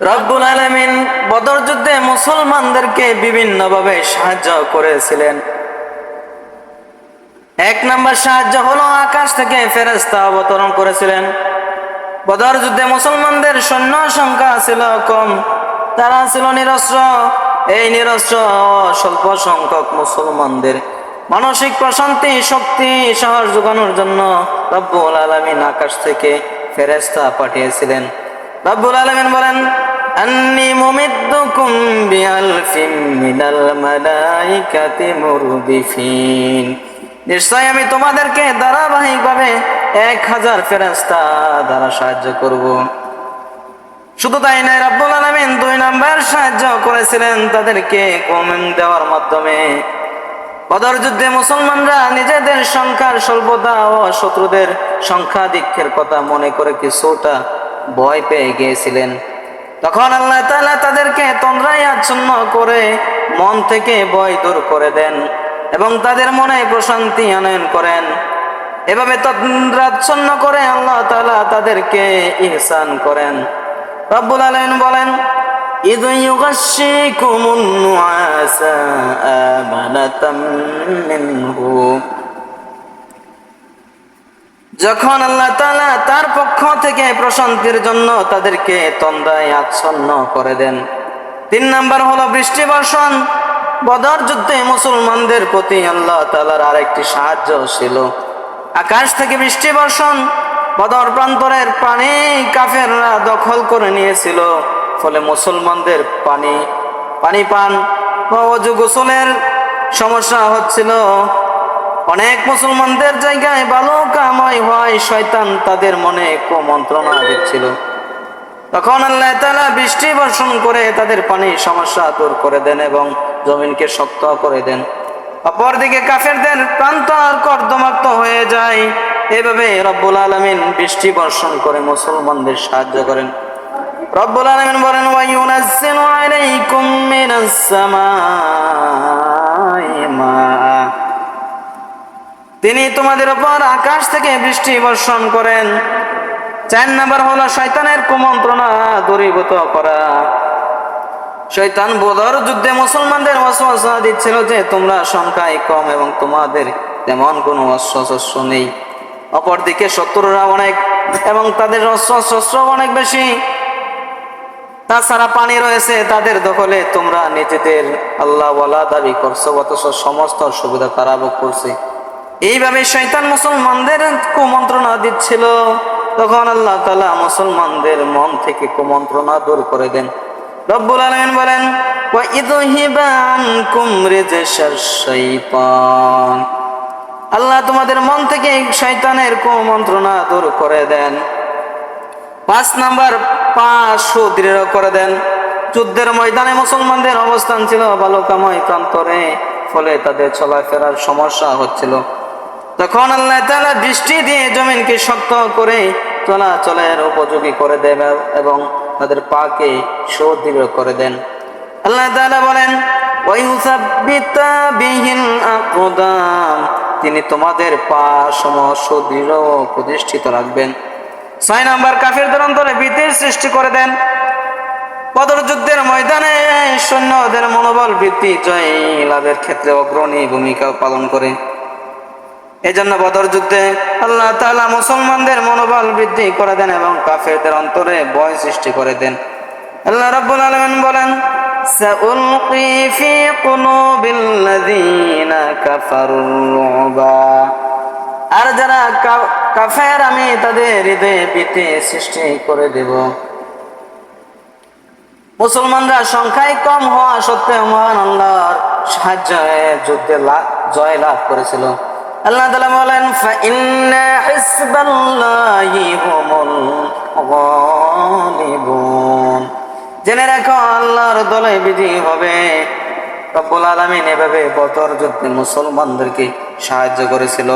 রব্বুল আলমিন বদর যুদ্ধে মুসলমানদেরকে বিভিন্নভাবে সাহায্য করেছিলেন। এক নম্বর সাহায্য হলো আকাশ থেকে ফেরেস্তা অবতরণ করেছিলেন। বদর যুদ্ধে মুসলমানদের সৈন্য সংখ্যা ছিল কম, তারা ছিল নিরস্ত্র। এই নিরস্ত্র স্বল্প সংখ্যক মুসলমানদের মানসিক প্রশান্তি, শক্তি, সাহস যোগানোর জন্য রব্বুল আলমিন আকাশ থেকে ফেরেস্তা পাঠিয়েছিলেন। রব্বুল আলমিন বলেন আন্নি মুমিদ্দুকুম বিআলফিম মিনাল মালাইকাতি মুরদিফিন নিশ্চয় আমি তোমাদেরকে ধারাবাহিকভাবে এক হাজার ফেরেস্তা দ্বারা সাহায্য করব। শুধু তাই নয়, রাব্বুল আলমিন দুই নাম্বার সাহায্য করেছিলেন তাদেরকে কমেন দেওয়ার মাধ্যমে। বদর যুদ্ধে মুসলমানরা নিজেদের সংখ্যার স্বল্পতা ও শত্রুদের সংখ্যাধিক্যের কথা মনে করে কিছুটা ভয় পেয়ে গিয়েছিলেন। তখন আল্লাহ তাআলা তাদেরকে তন্দ্রায় আচ্ছন্ন করে মন থেকে ভয় দূর করে দেন এবং তাদের মনে প্রশান্তি আনয়ন করেন এভাবে তন্দ্রাচ্ছন্ন করে আল্লাহ তাআলা তাদেরকে ইহসান করেন রব্বুল আলামিন বলেন إذ يغشيكم النعاس آمنة منه যখন আল্লাহ তাআলা তার পক্ষ থেকে প্রশান্তির জন্য তাদেরকে তন্দ্রায় আচ্ছন্ন করে দেন। তিন নাম্বার হলো বৃষ্টি বর্ষণ বদর যুদ্ধে মুসলমানদের প্রতি আল্লাহ তাআলার আরেকটি সাহায্য ছিল। আকাশ থেকে বৃষ্টি বর্ষণ বদর প্রান্তরের পানি কাফেররা দখল করে নিয়েছিল, ফলে মুসলমানদের পানি পানি পান অজু গোসলের সমস্যা হচ্ছিল। অনেক মুসলমানদের জায়গায় ভালো কামাই হয়, শয়তান তাদের মনে কুমন্ত্রণা দিচ্ছিল। তখন আল্লাহ তাআলা বৃষ্টি বর্ষণ করে তাদের পানি সমস্যা দূর করে দেন এবং জমিনকে শক্ত করে দেন। অপরদিকে কাফেরদের প্রান্ত আর কর্দমাক্ত হয়ে যায়। এভাবে রব্বুল আলমিন বৃষ্টি বর্ষণ করে মুসলমানদের সাহায্য করেন। রব্বুল আলমিন বলেন ওয়াইউনাজ্জিলু আলাইকুম মিনাস সামাই তিনি তোমাদের উপর আকাশ থেকে বৃষ্টি বর্ষণ করেন। চার নাম্বার হলো শয়তানের কুমন্ত্রণা দূরীভূত করা। শৈতান বোধর যুদ্ধে মুসলমানদের অস্ত্র দিচ্ছিল যে তোমরা সংখ্যায় কম এবং তোমাদের তেমন কোনো অস্ত্র নেই। অপরদিকে শত্রুরা অনেক এবং তাদের অস্ত্র অনেক বেশি। তাছাড়া পানি রয়েছে, তাদের দখলে তোমরা নিজেদের আল্লাহ ওয়ালা দাবি করছ, অথচ সমস্ত সুবিধা তারা ভোগ করছে। এইভাবে শৈতান মুসলমানদের কুমন্ত্রণা দিচ্ছিল। তখন আল্লাহ তালা মুসলমানদের মন থেকে কুমন্ত্রণা দূর করে দেন। রব্বুল আলমিন বলেন আল্লাহ তোমাদের মন থেকে শৈতানের কুমন্ত্রণা দূর করে দেন। পাঁচ নাম্বার পাঁচ সুদৃঢ় করে দেন। যুদ্ধের ময়দানে মুসলমানদের অবস্থান ছিল বালুকাময় প্রান্তরে, ফলে তাদের চলাফেরার সমস্যা হচ্ছিল। তখন আল্লাহ তালা বৃষ্টি দিয়ে জমিনকে শক্ত করে চলাচলের উপযোগী করে দেন এবং তাদের পাকে সুদৃঢ় করে দেন। আল্লাহ তালা বলেন তিনি তোমাদের পা সমূহ সুদৃঢ় প্রতিষ্ঠিত রাখবেন। ছয় নম্বর, কাফিরদের অন্তরে ভীতির সৃষ্টি করে দেন। বদর যুদ্ধের ময়দানে সৈন্যদের মনোবল বৃদ্ধি জয় লাভের ক্ষেত্রে অগ্রণী ভূমিকা পালন করে। এই জন্য বদর যুদ্ধে আল্লাহ তাআলা মুসলমানদের মনোবল বৃদ্ধি করে দেন এবং কাফেরদের অন্তরে ভয় সৃষ্টি করে দেন আল্লাহ রাব্বুল আলামিন বলেন سألقي في قلوب الذين كفروا الرعب আর যারা কা- কাফের আমি তাদের হৃদয়ে ভীতি সৃষ্টি করে দেব মুসলমানরা সংখ্যায় কম হওয়া সত্ত্বেও মহান আল্লাহর সাহায্যে যুদ্ধে লাভ- জয় লাভ করেছিল আল্লাহ তালা বলেন জেনে রাখো, আল্লাহর দলে বিজয়ী হবে। রব্বুল আলমিন এভাবে বতর যুদ্ধে মুসলমানদেরকে সাহায্য করেছিল।